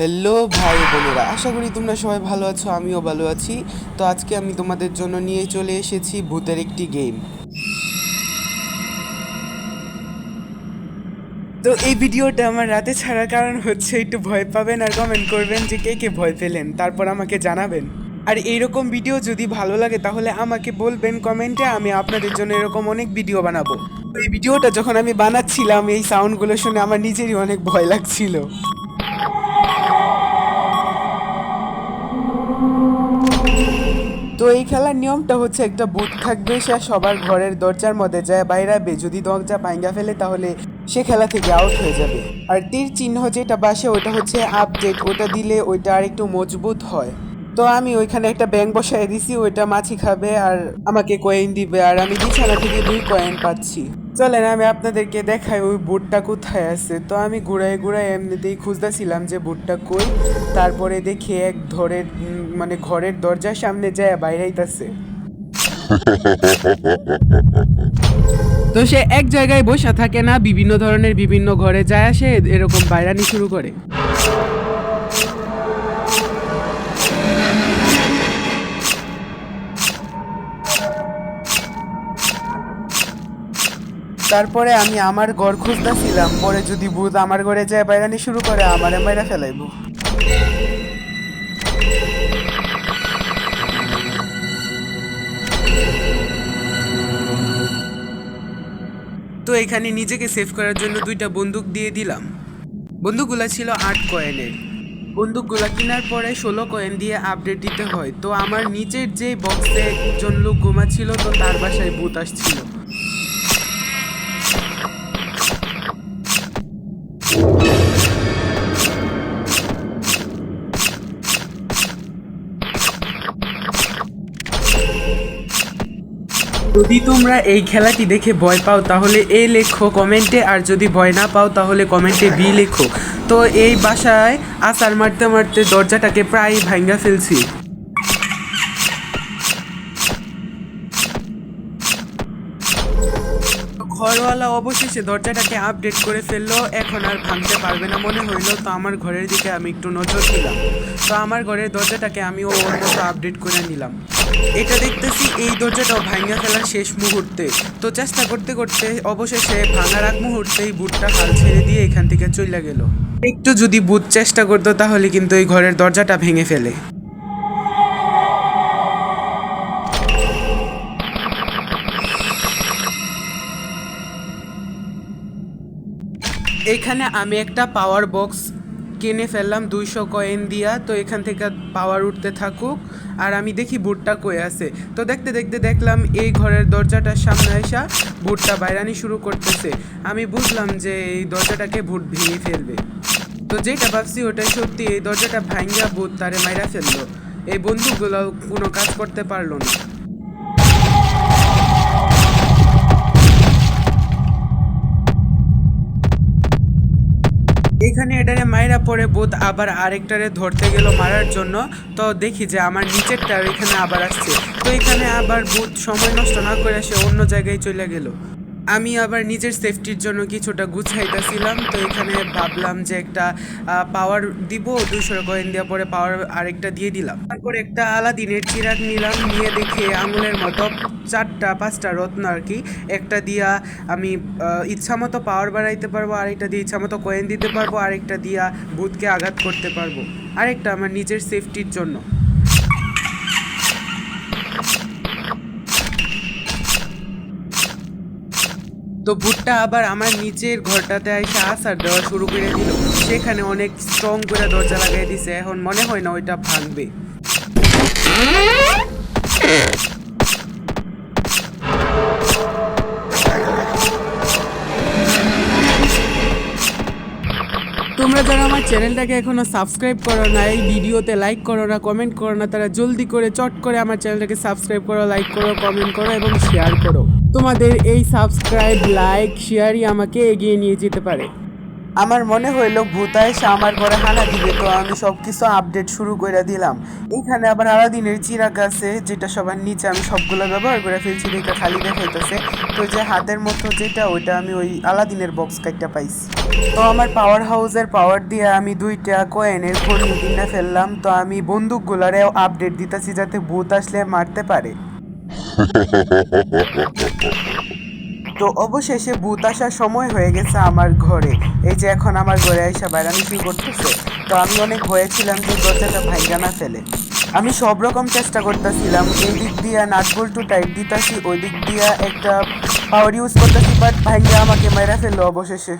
Hello ভাই বোনেরা। আশা করি তোমরা সবাই ভালো আছো, আমিও ভালো আছি। তো আজকে আমি তোমাদের জন্য নিয়ে চলে এসেছি ভূতের একটি গেম তো এই ভিডিওটা আমার রাতে ছাড়ার কারণ হচ্ছে, একটু ভয় পাবেন আর কমেন্ট করবেন যে কে কে ভয় পেলেন। তারপর আমাকে জানাবেন। আর এইরকম ভিডিও যদি ভালো লাগে, তাহলে আমাকে বলবেন কমেন্টে আমি আপনাদের জন্য এরকম অনেক ভিডিও বানাবো। এই ভিডিওটা যখন আমি বানাচ্ছিলাম, এই সাউন্ডগুলো শুনে আমার নিজেরই অনেক ভয় লাগছিল। তো এই খেলার নিয়মটা হচ্ছে একটা বুথ থাকবে, সে সবার ঘরের দরজার মধ্যে যায় বাইরাবে। যদি দরজা ভাঙ্গা ফেলে তাহলে সে খেলা থেকে আউট হয়ে যাবে। আর তীর চিহ্ন যেটা বাসে, ওটা হচ্ছে আপডেট ওটা দিলে ওইটা আরেকটু মজবুত হয়। তো আমি ওইখানে একটা ব্যাংক বসায় দিছি, ওইটা মাছি খাবে আর আমাকে কয়েন দিবে আর আমি বিছানা থেকে দুই কয়েন পাচ্ছি। চলেন, আমি আপনাদেরকে দেখাই ওই বুটটা কোথায় আছে। তো আমি ঘুরাই ঘুরাই এমনিতেই খুঁজতেছিলাম যে বুটটা কই, তারপরে দেখি এক ধরের মানে ঘরের দরজার সামনে যায় বাইরাইতাছে তো সে এক জায়গায় বসে থাকে না, বিভিন্ন ধরনের বিভিন্ন ঘরে যায় আসে, এরকম বাইরানি শুরু করে। তারপরে আমি আমার ঘর খুঁজতেছিলাম, পরে যদি ভূত আমার ঘরে যায়, বাইরানি শুরু করে, আমারে মাইরা ফেলাইবো। তো এখানে নিজেকে সেভ করার জন্য দুইটা বন্দুক দিয়ে দিলাম। বন্দুকগুলো ছিল আট কয়েনের। বন্দুকগুলো কেনার পরে ষোলো কয়েন দিয়ে আপডেট দিতে হয়। তো আমার নিচের যে বক্সে একজন লোক ঘুমাচ্ছিল, তো তার বাসায় ভূত আসছিল। যদি তোমরা এই খেলাটি দেখে ভয় পাও, তাহলে এ লেখো কমেন্টে, আর যদি ভয় না পাও, তাহলে কমেন্টে বি লেখো। তো এই বাসায় আসার মারতে মারতে দরজাটাকে প্রায় ভাঙ্গা ফেলছি। ঘরওয়ালা অবশেষে দরজাটাকে আপডেট করে ফেলল। এখন আর ভাঙতে পারবে না মনে হইল। তো আমার ঘরের দিকে আমি একটু নজর দিলাম। তো আমার ঘরের দরজাটাকে আমি ওর মতো আপডেট করে নিলাম। এটা দেখতেছি এই দরজাটাও ভাঙা ফেলার শেষ মুহূর্তে। তো চেষ্টা করতে করতে অবশেষে ভাঙার আগ মুহূর্তেই বুটটা হাল ছেড়ে দিয়ে এখান থেকে চলে গেল। একটু যদি বুট চেষ্টা করতো তাহলে কিন্তু এই ঘরের দরজাটা ভেঙে ফেলে। এখানে আমি একটা পাওয়ার বক্স কিনে ফেললাম দুইশো কয়েন দিয়া। তো এখান থেকে পাওয়ার উঠতে থাকুক। আর আমি দেখি বুটটা কয়ে আছে। তো দেখতে দেখতে দেখলাম এই ঘরের দরজাটার সামনে আসা বুটটা বাইরানি শুরু করতেছে। আমি বুঝলাম যে এই দরজাটাকে ভূত ভেঙে ফেলবে। তো যেটা ভাবছি ওটাই সত্যি, এই দরজাটা ভাঙ্গা বুট তারে মাইরা ফেলল। এই বন্দুকগুলো কোনো কাজ করতে পারল না। এখানে এটারে মাইরা পরে বোধ আবার আরেকটারে ধরতে গেল মারার জন্য। তো দেখি যে আমার নিচেরটা এখানে আবার আসছে। তো এখানে আবার বোধ সময় নষ্ট না করে সে অন্য জায়গায় চলে গেল। আমি আবার নিজের সেফটির জন্য কিছুটা গুছাইতেছিলাম। তো এখানে ভাবলাম যে একটা পাওয়ার দিব দুশো কয়েন দেওয়ার পরে পাওয়ার আরেকটা দিয়ে দিলাম। তারপর একটা আলাদিনের চিরাগ নিলাম, নিয়ে দেখে আঙুলের মতো চারটা, পাঁচটা রত্ন আর কি। একটা দিয়া আমি ইচ্ছা মতো পাওয়ার বাড়াইতে পারব, আরেকটা দিয়ে ইচ্ছা মতো কয়েন দিতে পারব, আরেকটা দিয়া ভূতকে আঘাত করতে পারব। আরেকটা আমার নিজের সেফটির জন্য। তো ভুট্টা আবার আমার নিচের ঘরটাতে এসে আসার দেওয়া শুরু করে দিল। সেখানে অনেক স্ট্রং করে দরজা লাগাই দিছে। এখন মনে হয় না ওইটা ভাঙবে। তোমরা যারা আমার চ্যানেলটাকে এখনও সাবস্ক্রাইব করো না, এই ভিডিওতে লাইক করো না কমেন্ট করো না, তারা জলদি করে চট করে আমার চ্যানেলটাকে সাবস্ক্রাইব করো লাইক করো কমেন্ট করো এবং শেয়ার করো। তোমাদের এই সাবস্ক্রাইব লাইক শেয়ারই আমাকে এগিয়ে নিয়ে যেতে পারে। আমার মনে হইল ভূতা এসে আমার ঘরে হানা দিবে, তো আমি সব কিছু আপডেট শুরু করে দিলাম। এখানে আবার আলাদিনের চিরাগ আছে, যেটা সবার নিচে আমি সবগুলো ব্যবহার করে ফেলছি এটা খালি দেখাইতেছে। তো যে হাতের মতো যেটা, ওইটা আমি ওই আলাদিনের বক্স কাইটটা পাইছি। তো আমার পাওয়ার হাউসের পাওয়ার দিয়ে আমি দুইটা কয়েনের খড়ি কিনে ফেললাম, তো আমি বন্দুকগুলারে আপডেট দিতেছি যাতে ভূত আসলে মারতে পারে। তো অবশেষে ভূত আসার সময় হয়ে গেছে আমার ঘরে। এই যে এখন আমার ঘরে এসে বাইরানি কি করতেছে? তো আমি অনেক হয়েছিলাম যে দরজাটা ভাইগা না ফেলে। আমি সব রকম চেষ্টা করতেছিলাম এই দিক দিয়ে নাট বল্টু টাইট দিতাছি ওই দিক দিয়ে একটা পাওয়ার ইউজ করতেছি বাট ভাইগা আমাকে মেরা ফেলল অবশেষে।